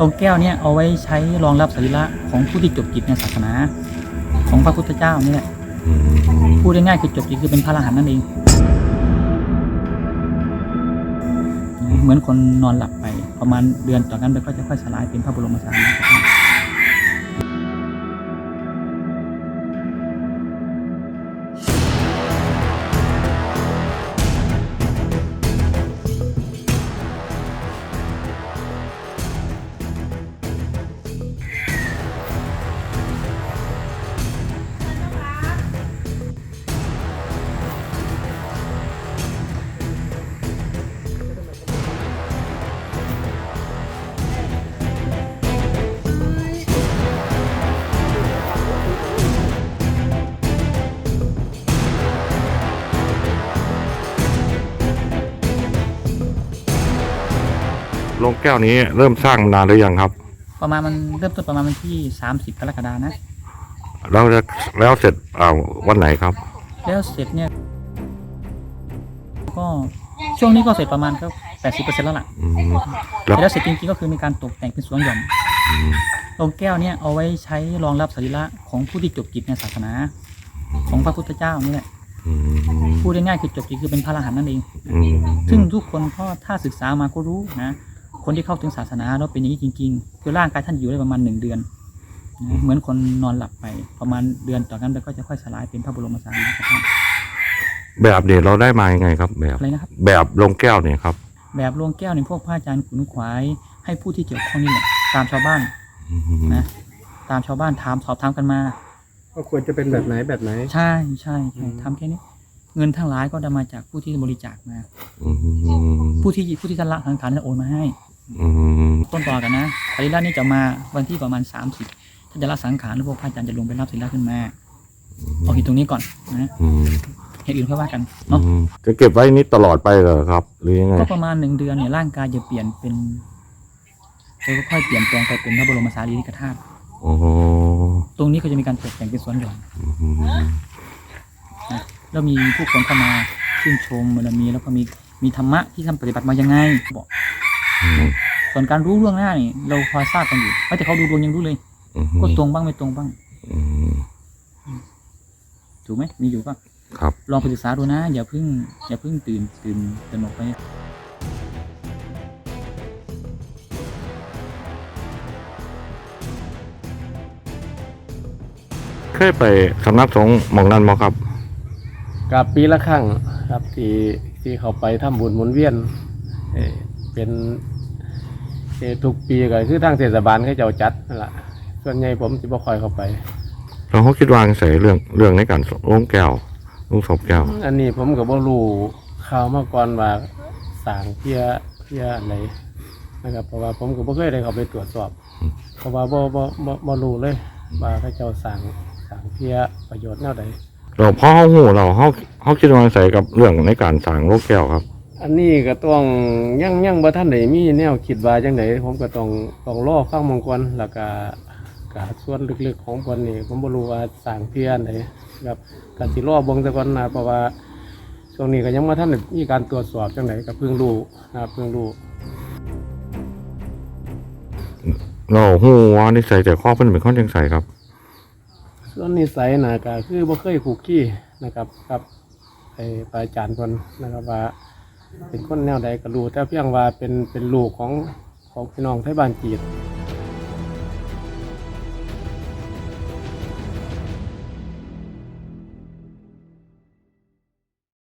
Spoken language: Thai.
โรงแก้วเนี่ยเอาไว้ใช้รองรับสรีระของผู้ที่จบกิจในศาสนา ของพระพุทธเจ้านี่แหละพูดง่ายๆคือจบกิจคือเป็นพระอรหันต์นั่นเอง เหมือนคนนอนหลับไป ประมาณเดือนต่อนั้นไปก็จะค่อยสลายเป็นพระบรมสารีริก โรงแก้วนี้เริ่มสร้างมานานหรือยังครับ ประมาณมันเริ่มต้นประมาณวันที่ 30กรกฎานะ แล้วจะแล้วเสร็จอ่าวันไหนครับ แล้วเสร็จเนี่ย ก็ช่วงนี้ก็เสร็จประมาณก็80%แล้วล่ะอืมแล้วแล้วเสร็จจริงๆก็คือมีการตกแต่งเป็นสวนหย่อมอืมโรงแก้วเนี่ยเอาไว้ใช้รองรับสรีระของผู้ที่จบกิจในศาสนา ของพระพุทธเจ้านี่แหละอืมพูดง่ายๆคือจบกิจคือเป็นพระอรหันต์นั่นเอง อืมซึ่งทุกคนก็ถ้าศึกษามาก็รู้นะ คนที่เข้าถึงศาสนาแล้วเป็นอย่างนี้จริง ๆ คือร่างกายท่านอยู่ได้ประมาณหนึ่งเดือนนะเหมือนคนนอนหลับไปประมาณเดือนต่อนั้นไปก็จะค่อยสลายเป็นพระบรมสารีริกธาตุแบบเนี่ยเราได้มายังไงครับแบบอะไรนะครับ แบบโรงแก้วเนี่ยครับ แบบโรงแก้วในพวกพระอาจารย์ขุนขวาย ให้ผู้ที่เกี่ยวข้องนี่แหละตามชาวบ้านอืมนะตามชาวบ้านถามสอบถามกันมา ก็ควรจะเป็นแบบไหนแบบไหน ใช่ใช่ใช่ทำแค่นี้ เงินทั้งหลายก็ได้มาจากผู้ที่บริจาคมาอืมผู้ที่ผู้ที่ท่านละทางฐานจะโอนมาให้ อืมต้นต่อกันนะสรีระนี่จะมาวันที่ประมาณ 30ท่านจะละสังขารแล้วพวกพระอาจารย์จะลงไปรับสรีระขึ้นมาเอาเหตุตรงนี้ก่อนนะอืมเหตุอื่นค่อยว่ากันเนาะอืมจะเก็บไว้นี้ตลอดไปเหรอครับ หรือยังไงก็ประมาณหนึ่งเดือนเนี่ยร่างกายจะเปลี่ยนเป็นจะค่อยๆเปลี่ยนแปลงไปเป็นพระบรมสารีริกธาตุโอ้โหตรงนี้ก็จะมีการตกแต่งเป็นสวนหย่อม อืมนะแล้วมีผู้คนเข้ามาชื่นชมมันมีแล้วก็มีมีธรรมะที่ท่านปฏิบัติมายังไงบอกอืม ส่วนการรู้เรื่องหน้านี่เราพอทราบกันอยู่ไม่แต่เขาดูดวงยังรู้เลยอืมก็ตรงบ้างไม่ตรงบ้างอืมถูกไหมมีอยู่ป่ะครับลองไปศึกษาดูนะ อย่าเพิ่ง อย่าเพิ่งตื่นตื่นตระหนกไปเคยไปสำนักสงฆ์หมองนั้นมั้ครับกับปีละครั้งครับที่ที่เขาไปทำบุญหมุนเวียนเอ่อเป็นเอ่อ ทุกปีก็คือทางเทศบาลเขาเจ้าจัดนั่นแหละส่วนใหญ่ผมจะบ่ค่อยเข้าไป เราเขาคิดวาจังใส่เรื่องเรื่องในการโรงแก้วลูกศพแก้ว อันนี้ผมก็บ่รู้ข่าวมาก่อนว่าสร้างเพียเพียอะไรนะครับเพราะว่าผมก็บ่เคยได้เข้าไปตรวจสอบอืมเพราะว่าบ่บ่บ่บ่รู้เลยว่าเขาเจ้าสร้างสร้างเพียประโยชน์แนวใดเราพ่อเขาหูเราเขาเขาคิดวาจังใส่กับเรื่องในการสร้างโรงแก้วครับ อันนี้ก็ต้องยังยังบ่ทันได้มีแนวคิดว่าจังไดผมก็ต้องต้องรอฟังมังกรแล้วก็กาส่วนลึกๆของเพิ่นนี่ผมบ่รู้ว่าสร้างเพียอันใดครับก็สิรอเบิ่งซะก่อนนะเพราะว่าช่วงนี้ก็ยังบ่ทันได้มีการตรวจสอบจังไดก็เพิ่งรู้นะครับเพิ่งรู้เราหูว่านิสัยแต่ข้อเพิ่นเป็นข้อจังใส่ครับ ส่วนนิสัยนะก็คือบ่เคยคุกคีนะครับ กับไอ้ปอาจารย์เพิ่นนะครับว่า เป็นคนแนวใดก็รู้แต่เพียงว่าเป็นเป็นลูกของของพี่น้องไทยบ้านจีด